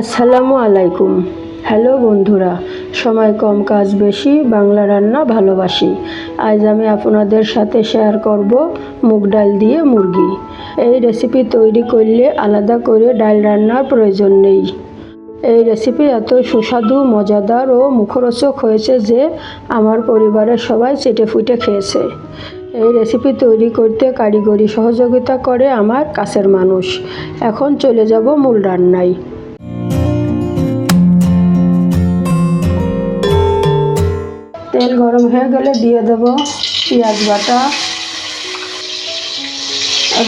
আসসালামু আলাইকুম। হ্যালো বন্ধুরা, সময় কম কাজ বেশি, বাংলা রান্না ভালোবাসি। আজ আমি আপনাদের সাথে শেয়ার করব মুগ ডাল দিয়ে মুরগি। এই রেসিপি তৈরি করলে আলাদা করে ডাল রান্নার প্রয়োজন নেই। এই রেসিপি এত সুস্বাদু, মজাদার ও মুখরোচক হয়েছে যে আমার পরিবারের সবাই চেটে ফুটে খেয়েছে। এই রেসিপি তৈরি করতে কারিগরি সহযোগিতা করে আমার কাছের মানুষ। এখন চলে যাব মূল রান্নায়। তেল গরম হয়ে গেলে দিয়ে দেব পেঁয়াজ বাটা,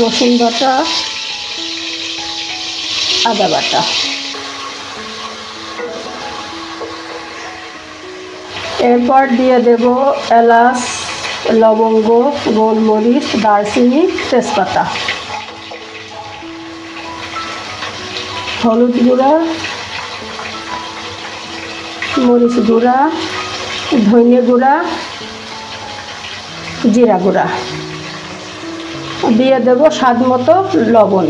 রসুন বাটা, আদা বাটা। এরপর দিয়ে দেব এলাচ, লবঙ্গ, গোলমরিচ, দারচিনি, তেজপাতা। হলুদ গুঁড়া, মরিচ গুঁড়া ধনে গুঁড়া, জিরা গুঁড়া। দিয়ে দেব স্বাদ মতো লবণ।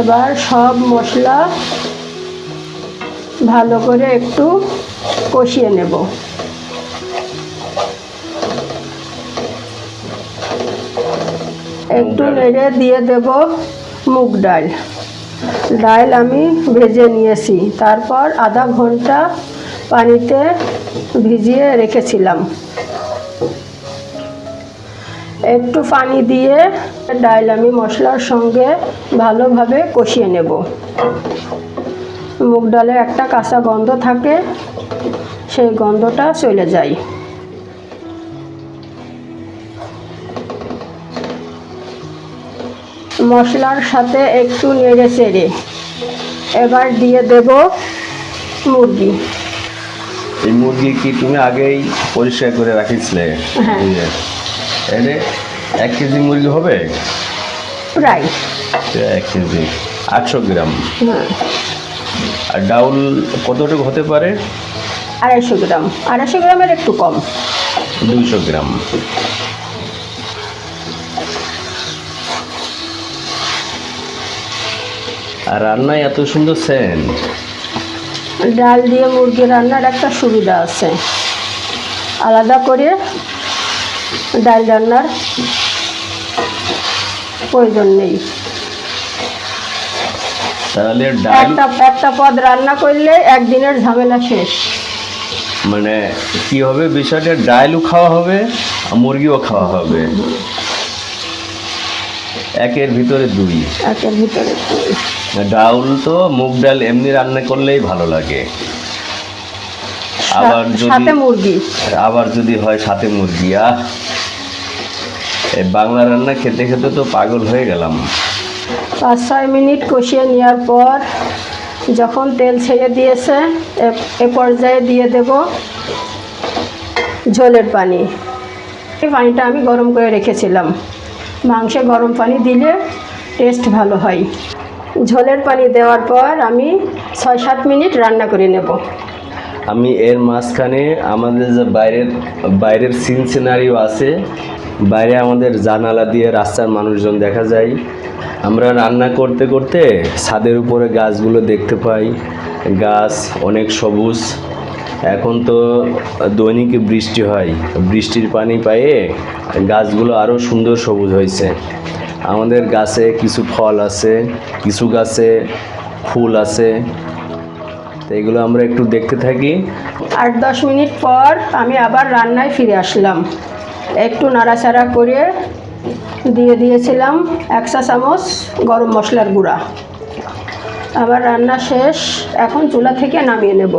এবার সব মশলা ভালো করে একটু কষিয়ে নেব। একটু নেড়ে দিয়ে দেব মুগ ডাল। ডাল আমি ভেজে নিয়েছি। তারপর আধা ঘণ্টা পানিতে ভিজিয়ে রেখেছিলাম। একটু পানি দিয়ে ডাল আমি মশলার সঙ্গে ভালোভাবে কষিয়ে নেব। মুগ ডালে একটা কাঁচা গন্ধ থাকে, সেই গন্ধটা চলে যায়। মশলার সাথে একটু নেড়ে চেড়ে। এবার দিয়ে দেব মুরগি। এই মুরগি কি তুমি আগেই পরিষ্কার করে রাখিছিলে? হ্যাঁ। এনে এক কেজি মুরগি হবে? প্রায়। এক কেজি। আটশো গ্রাম। হ্যাঁ। আর ডাউল কতটুকু হতে পারে? আড়াইশো গ্রাম। আড়াইশো গ্রামের একটু কম। দুইশো গ্রাম। আর রান্নায় এত সুন্দর সেন্ট। ডাল দিয়ে মুরগি রান্নার একটা সুবিধা আছে। আলাদা করে ডাল রান্নার প্রয়োজন নেই। তাহলে ডাল একটা একটা পদ রান্না করলে একদিনের ঝামেলা শেষ। মানে কি হবে? বিষয়টা ডালও খাওয়া হবে আর মুরগিও খাওয়া হবে। একের ভিতরে দুই। একের ভিতরে ডাউল তো মুগ ডাল এমনি রান্না করলেই ভালো লাগে। আবার যদি সাথে মুরগি। আবার যদি হয় সাথে মুরগি আহ! এই বাংলা রান্না খেতে খেতে তো পাগল হয়ে গেলাম। পাঁচ ছয় মিনিট কষিয়ে নেওয়ার পর যখন তেল ছেড়ে দিয়েছে এ পর্যায়ে দিয়ে দেব ঝোলের পানি। এই পানিটা আমি গরম করে রেখেছিলাম। মাংসে গরম পানি দিলে টেস্ট ভালো হয়। ঝোলের পানি দেওয়ার পর আমি ছয় সাত মিনিট রান্না করে নেব। আমি এর মাঝখানে আমাদের যে বাইরের বাইরের সিন সিনারিও আছে, বাইরে আমাদের জানালা দিয়ে রাস্তার মানুষজন দেখা যায়। আমরা রান্না করতে করতে ছাদের উপরে গাছগুলো দেখতে পাই। গাছ অনেক সবুজ। এখন তো দৈনিক বৃষ্টি হয়। বৃষ্টির পানি পায়ে গাছগুলো আরও সুন্দর সবুজ হয়েছে। আমাদের গাছে কিছু ফল আছে, কিছু গাছে ফুল আছে। এগুলো আমরা একটু দেখতে থাকি। আট দশ মিনিট পর আমি আবার রান্নায় ফিরে আসলাম। একটু নাড়াচাড়া করে দিয়ে দিয়েছিলাম এক চা চামচ গরম মশলার গুঁড়া। আবার রান্না শেষ, এখন চুলা থেকে নামিয়ে নেব।